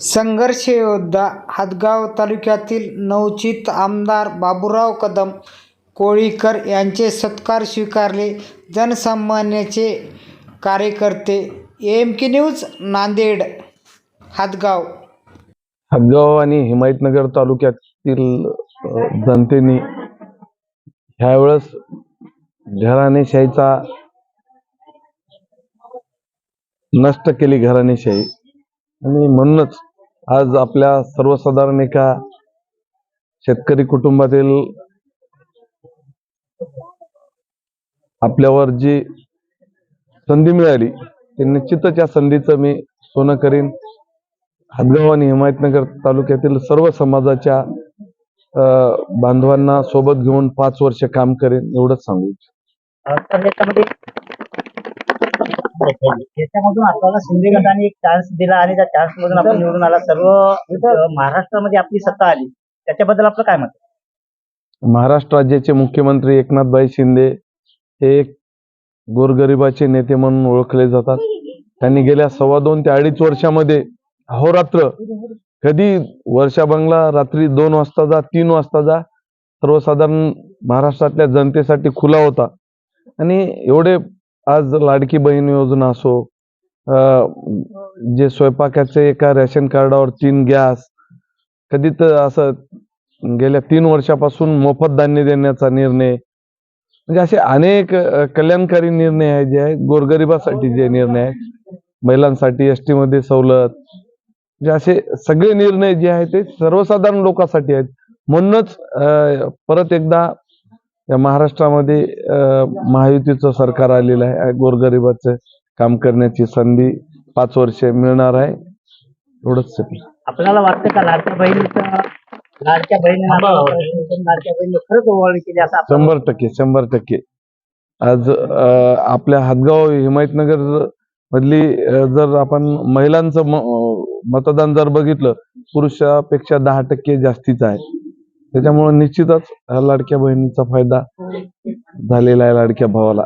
संघर्ष योद्धा हदगाव तालुक्यातील नवचित आमदार बाबूराव कदम कोळीकर यांचे सत्कार स्वीकारले. जनसामान्याचे कार्यकर्ते M K news Nanded Hadgaon Hadgaon आणि हिमायतनगर तालुक्यातील जनतेने ह्यावेळेस घराणेशाहीचा नष्ट केली. घराणेशाही आणि म्हणूनच आज आपल्या सर्वसाधारण एका शेतकरी कुटुंबातील आपल्यावर जी संधी मिळाली ते निश्चितच या संधीचं मी सोनं करीन. हदगाव आणि हिमायतनगर तालुक्यातील सर्व समाजाच्या बांधवांना सोबत घेऊन पाच वर्ष काम करेन एवढंच सांगू इच्छितो. अं, तर याच्यामध्ये याच्यामधून आपल्याला शिंदे गटाने एक चान्स दिला आणि त्या चान्स मधून आपण निवडून आला सर्व महाराष्ट्रामध्ये आपली सत्ता आली त्याच्याबद्दल आपलं काय मत आहे? महाराष्ट्र राज्याचे मुख्यमंत्री एकनाथभाई शिंदे हे एक गोरगरिबाचे नेते म्हणून ओळखले जातात त्यांनी गेल्या सव्वा दोन ते अडीच वर्षामध्ये अहोरात्र कधी वर्षा बंगला रात्री दोन वाजता जा तीन वाजता जा सर्वसाधारण महाराष्ट्रातल्या जनतेसाठी खुला होता आणि एवढे आज लाडकी बहीण योजना असो जे स्वयंपाकाचे एका रेशन कार्डावर तीन गॅस कधी तर असं गेल्या तीन वर्षापासून मोफत धान्य देण्याचा निर्णय म्हणजे असे अनेक कल्याणकारी निर्णय आहेत जे आहेत गोरगरिबासाठी जे निर्णय आहेत महिलांसाठी एसमध्ये सवलत म्हणजे असे सगळे निर्णय जे आहेत ते सर्वसाधारण लोकांसाठी आहेत. म्हणूनच परत एकदा या महाराष्ट्रामध्ये महायुतीचं सरकार आलेलं आहे. गोरगरिबाचं काम करण्याची संधी पाच वर्षे मिळणार आहे. एवढंच. आपल्याला वाटतं का लाडक्या बहिणीचं लाडक्या बहिणीला लाडक्या बहिणी खरंच ओवाळणी केली असं शंभर टक्के शंभर टक्के. आज आपल्या हातगाव हिमायतनगर मधली जर आपण महिलांचं मतदान जर बघितलं पुरुषापेक्षा दहा टक्के जास्तीच आहे. त्याच्यामुळे निश्चितच ह्या लाडक्या बहिणीचा फायदा झालेला आहे लाडक्या भावाला.